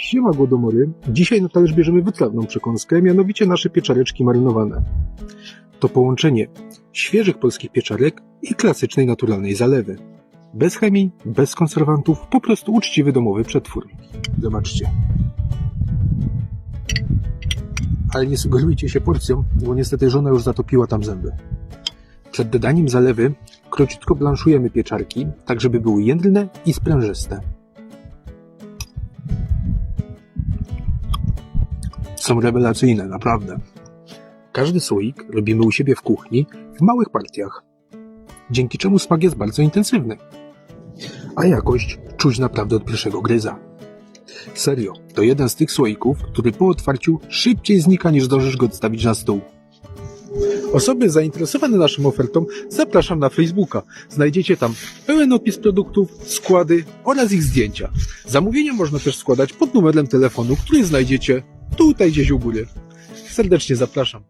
Siema Głodomory. Dzisiaj na talerz bierzemy wytrawną przekąskę, mianowicie nasze pieczareczki marynowane. To połączenie świeżych polskich pieczarek i klasycznej naturalnej zalewy. Bez chemii, bez konserwantów, po prostu uczciwy domowy przetwór. Zobaczcie. Ale nie sugerujcie się porcją, bo niestety żona już zatopiła tam zęby. Przed dodaniem zalewy króciutko blanszujemy pieczarki, tak żeby były jędrne i sprężyste. Są rewelacyjne, naprawdę. Każdy słoik robimy u siebie w kuchni w małych partiach, dzięki czemu smak jest bardzo intensywny, a jakość czuć naprawdę od pierwszego gryza. Serio, to jeden z tych słoików, który po otwarciu szybciej znika niż zdążysz go odstawić na stół. Osoby zainteresowane naszą ofertą zapraszam na Facebooka. Znajdziecie tam pełen opis produktów, składy oraz ich zdjęcia. Zamówienia można też składać pod numerem telefonu, który znajdziecie tutaj gdzieś u góry. Serdecznie zapraszam.